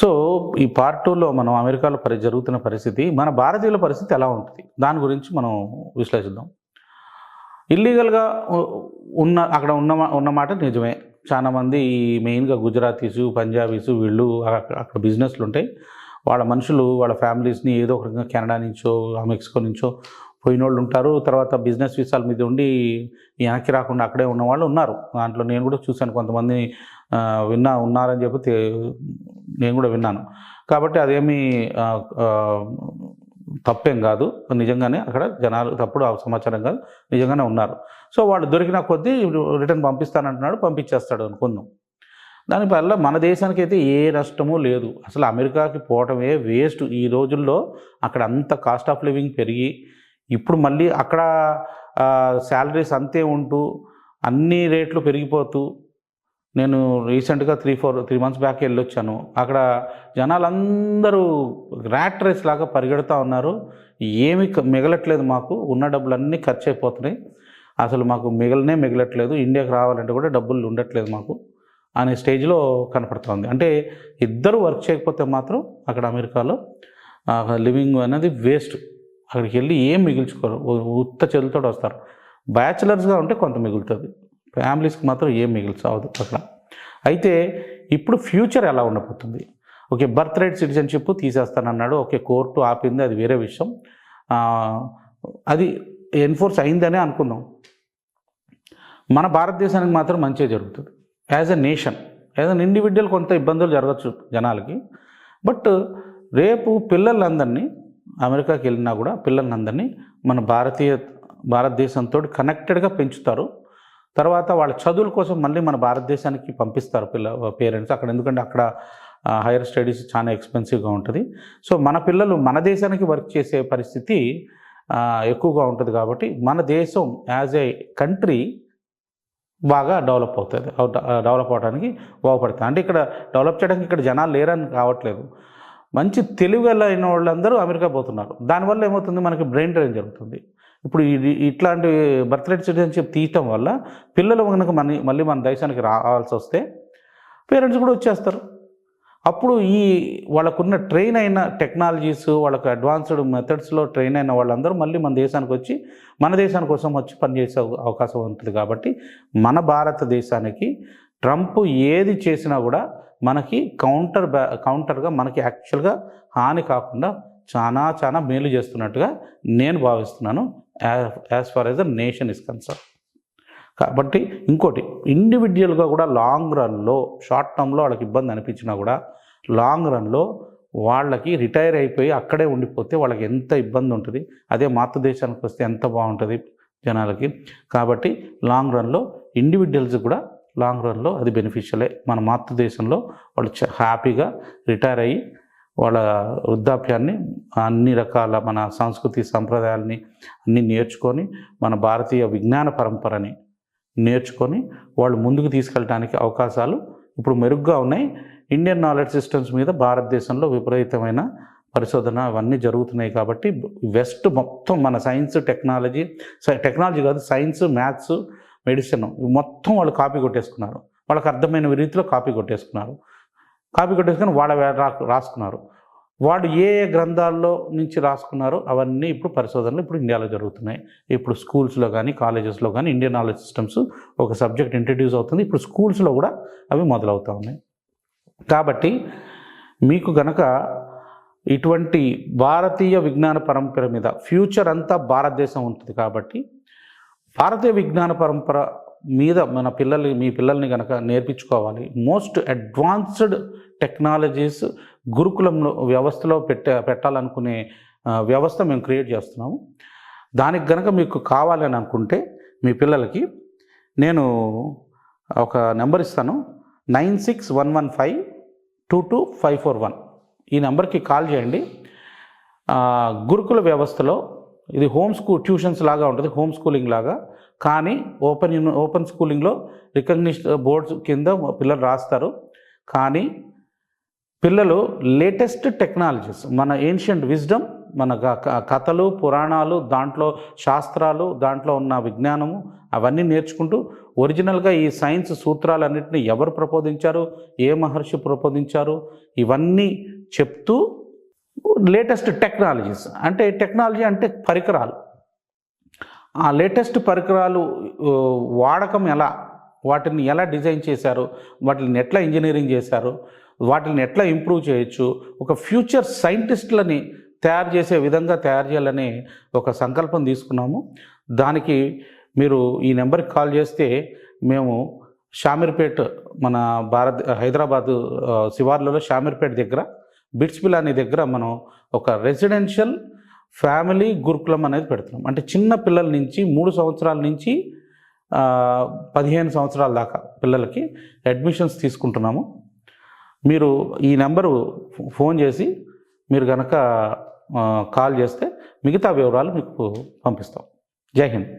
So ఈ part టూలో మనం అమెరికాలో పరి జరుగుతున్న పరిస్థితి మన భారతీయుల పరిస్థితి ఎలా ఉంటుంది? దాని గురించి మనం విశ్లేషిద్దాం. ఇల్లీగల్గా ఉన్న అక్కడ ఉన్న ఉన్నమాట నిజమే. చాలామంది ఈ మెయిన్గా గుజరాతీసు పంజాబీసు వీళ్ళు అక్కడ బిజినెస్లు ఉంటాయి వాళ్ళ మనుషులు వాళ్ళ ఫ్యామిలీస్ని ఏదో ఒక రకంగా కెనడా నుంచో ఆ మెక్సికో నుంచో పోయిన వాళ్ళు ఉంటారు తర్వాత బిజినెస్ వీసాల మీద ఉండి వెనక్కి రాకుండా అక్కడే ఉన్న వాళ్ళు ఉన్నారు. దాంట్లో నేను కూడా చూశాను కొంతమంది విన్నా ఉన్నారని చెప్పి నేను కూడా విన్నాను. కాబట్టి అదేమి తప్పేం కాదు. నిజంగానే అక్కడ జనాలు తప్పుడు ఆ సమాచారం కాదు. నిజంగానే ఉన్నారు. సో వాళ్ళు దొరికిన కొద్దీ రిటర్న్ పంపిస్తానంటున్నాడు పంపించేస్తాడు అనుకుందాం. దానివల్ల మన దేశానికి అయితే ఏ నష్టము లేదు. అసలు అమెరికాకి పోవటమే వేస్ట్. ఈ రోజుల్లో అక్కడ అంత కాస్ట్ ఆఫ్ లివింగ్ పెరిగి ఇప్పుడు మళ్ళీ అక్కడ శాలరీస్ అంతే ఉంటూ అన్ని రేట్లు పెరిగిపోతూ నేను రీసెంట్గా three four three months back వెళ్ళొచ్చాను. అక్కడ జనాలందరూ ర్యాట్ రేస్ లాగా పరిగెడుతూ ఉన్నారు. ఏమి మిగలట్లేదు మాకు. ఉన్న డబ్బులన్నీ ఖర్చు అయిపోతున్నాయి. అసలు మాకు మిగలనే మిగలట్లేదు. ఇండియాకి రావాలంటే కూడా డబ్బులు ఉండట్లేదు మాకు అనే స్టేజ్లో కనపడుతుంది. అంటే ఇద్దరు వర్క్ చేయకపోతే మాత్రం అక్కడ అమెరికాలో లివింగ్ అనేది వేస్ట్. అక్కడికి వెళ్ళి ఏం మిగిల్చుకోరు. ఉత్త చెల్లితో వస్తారు. బ్యాచిలర్స్గా ఉంటే కొంత మిగులుతుంది. ఫ్యామిలీస్కి మాత్రం ఏం మిగిల్చవద్దు అక్కడ అయితే ఇప్పుడు ఫ్యూచర్ ఎలా ఉండబోతుంది? ఓకే బర్త్ రైట్ సిటిజన్షిప్ తీసేస్తానన్నాడు. ఓకే కోర్టు ఆపింది. అది వేరే విషయం. అది ఎన్ఫోర్స్ అయిందనే అనుకుందాం మన భారతదేశానికి మాత్రం మంచిగా జరుగుతుంది. As a nation as an individual కొంత ఇబ్బందులు జరగచ్చు జనాలకి. బట్ రేపు పిల్లలందరినీ అమెరికాకి వెళ్ళినా కూడా పిల్లలందరినీ మన భారతీయ భారతదేశంతో కనెక్టెడ్గా పెంచుతారు. తర్వాత వాళ్ళ చదువుల కోసం మళ్ళీ మన భారతదేశానికి పంపిస్తారు పిల్ల పేరెంట్స్. అక్కడ ఎందుకంటే అక్కడ హైయర్ స్టడీస్ చాలా ఎక్స్పెన్సివ్గా ఉంటుంది. సో మన పిల్లలు మన దేశానికి వర్క్ చేసే పరిస్థితి ఎక్కువగా ఉంటుంది కాబట్టి మన దేశం యాజ్ ఏ కంట్రీ బాగా డెవలప్ అవుతుంది డెవలప్ అవడానికి బాగుపడుతుంది అంటే ఇక్కడ డెవలప్ చేయడానికి ఇక్కడ జనాలు లేరని కావట్లేదు. మంచి తెలివిగల అయిన వాళ్ళందరూ అమెరికా పోతున్నారు. దానివల్ల ఏమవుతుంది? మనకి బ్రెయిన్ డ్రైన్ జరుగుతుంది. ఇప్పుడు ఇది ఇట్లాంటి బర్త్ రేట్ సిటిజన్షిప్ తీయటం వల్ల పిల్లలు కనుక మన మళ్ళీ మన దేశానికి రావాల్సి వస్తే పేరెంట్స్ కూడా వచ్చేస్తారు. అప్పుడు ఈ వాళ్ళకున్న ట్రైన్ అయిన టెక్నాలజీస్ వాళ్ళకు అడ్వాన్స్డ్ మెథడ్స్లో ట్రైన్ అయిన వాళ్ళందరూ మళ్ళీ మన దేశానికి వచ్చి మన దేశాని కోసం వచ్చి పనిచేసే అవకాశం ఉంటుంది కాబట్టి మన భారతదేశానికి ట్రంప్ ఏది చేసినా కూడా మనకి కౌంటర్ బ్యా కౌంటర్గా మనకి యాక్చువల్గా హాని కాకుండా చాలా చాలా మేలు చేస్తున్నట్టుగా నేను భావిస్తున్నాను as far as a nation is concern కాబట్టి ఇంకోటి ఇండివిజువల్గా కూడా లాంగ్ రన్లో షార్ట్ టర్మ్లో వాళ్ళకి ఇబ్బంది అనిపించినా కూడా లాంగ్ రన్లో వాళ్ళకి రిటైర్ అయిపోయి అక్కడే ఉండిపోతే వాళ్ళకి ఎంత ఇబ్బంది ఉంటుంది? అదే మాతృదేశానికి వస్తే ఎంత బాగుంటుంది జనాలకి? కాబట్టి లాంగ్ రన్లో ఇండివిజువల్స్ కూడా లాంగ్ రన్లో అది బెనిఫిషియలే మన మాతృదేశంలో వాళ్ళు చ- హ్యాపీగా రిటైర్ అయ్యి వాళ్ళ వృద్ధాప్యాన్ని అన్ని రకాల మన సంస్కృతి సంప్రదాయాల్ని అన్నీ నేర్చుకొని మన భారతీయ విజ్ఞాన పరంపరని నేర్చుకొని వాళ్ళు ముందుకు తీసుకెళ్ళడానికి అవకాశాలు ఇప్పుడు మెరుగ్గా ఉన్నాయి. ఇండియన్ నాలెడ్జ్ సిస్టమ్స్ మీద భారతదేశంలో విపరీతమైన పరిశోధన అవన్నీ జరుగుతున్నాయి కాబట్టి వెస్ట్ మొత్తం మన సైన్స్ టెక్నాలజీ టెక్నాలజీ కాదు సైన్స్ మ్యాథ్స్ మెడిసిన్. ఇవి మొత్తం వాళ్ళు కాపీ కొట్టేసుకున్నారు. వాళ్ళకి అర్థమైన రీతిలో కాపీ కొట్టేసుకున్నారు. కాపీ కొట్టేసుకొని వాళ్ళ రా- రాసుకున్నారు. వాడు ఏ ఏ గ్రంథాల్లో నుంచి రాసుకున్నారో అవన్నీ ఇప్పుడు పరిశోధనలు ఇప్పుడు ఇండియాలో జరుగుతున్నాయి. ఇప్పుడు స్కూల్స్లో కానీ కాలేజెస్లో కానీ ఇండియన్ నాలెడ్జ్ సిస్టమ్స్ ఒక సబ్జెక్ట్ ఇంట్రడ్యూస్ అవుతుంది. ఇప్పుడు స్కూల్స్లో కూడా అవి మొదలవుతూ ఉన్నాయి. కాబట్టి మీకు గనక ఇటువంటి భారతీయ విజ్ఞాన పరంపర మీద ఫ్యూచర్ అంతా భారతదేశం ఉంటుంది కాబట్టి భారతీయ విజ్ఞాన పరంపర మీద మన పిల్లల్ని మీ పిల్లల్ని కనుక నేర్పించుకోవాలి. మోస్ట్ అడ్వాన్స్డ్ టెక్నాలజీస్ గురుకులంలో వ్యవస్థలో పెట్ట పెట్టాలనుకునే వ్యవస్థ మేము క్రియేట్ చేస్తున్నాము. దానికి గనక మీకు కావాలని అనుకుంటే మీ పిల్లలకి నేను ఒక నెంబర్ ఇస్తాను. Nine six one one five two two five four one. ఈ నెంబర్కి కాల్ చేయండి. గురుకుల వ్యవస్థలో ఇది హోమ్ స్కూల్ ట్యూషన్స్ లాగా ఉంటుంది హోమ్ స్కూలింగ్ లాగా. కానీ ఓపెన్ యూని ఓపెన్ స్కూలింగ్లో రికగ్నిషన్ బోర్డ్స్ కింద పిల్లలు రాస్తారు. కానీ పిల్లలు లేటెస్ట్ టెక్నాలజీస్ మన ఏన్షియంట్ విజ్డమ్ మన కథలు పురాణాలు దాంట్లో శాస్త్రాలు దాంట్లో ఉన్న విజ్ఞానము అవన్నీ నేర్చుకుంటూ ఒరిజినల్గా ఈ సైన్స్ సూత్రాలన్నింటినీ ఎవరు ప్రబోధించారు ఏ మహర్షి ప్రబోధించారు ఇవన్నీ చెప్తూ లేటెస్ట్ టెక్నాలజీస్. అంటే టెక్నాలజీ అంటే పరికరాలు. ఆ లేటెస్ట్ పరికరాలు వాడకం ఎలా? వాటిని ఎలా డిజైన్ చేశారు? వాటిని ఎట్లా ఇంజనీరింగ్ చేశారు? వాటిని ఎట్లా ఇంప్రూవ్ చేయొచ్చు? ఒక ఫ్యూచర్ సైంటిస్టులని తయారు చేసే విధంగా తయారు చేయాలని ఒక సంకల్పం తీసుకున్నాము. దానికి మీరు ఈ నెంబర్కి కాల్ చేస్తే మేము షామీర్పేట్ మన భారత్ హైదరాబాద్ శివార్లలో షామీర్పేట్ దగ్గర బిట్స్పిల్ అనే దగ్గర మనం ఒక రెసిడెన్షియల్ ఫ్యామిలీ గురుకులం అనేది పెడుతున్నాం. అంటే చిన్న పిల్లల నుంచి మూడు సంవత్సరాల నుంచి పదిహేను సంవత్సరాల దాకా పిల్లలకి అడ్మిషన్స్ తీసుకుంటున్నాము. మీరు ఈ నెంబరు ఫోన్ చేసి మీరు కనుక కాల్ చేస్తే మిగతా వివరాలు మీకు పంపిస్తాం. జై హింద్.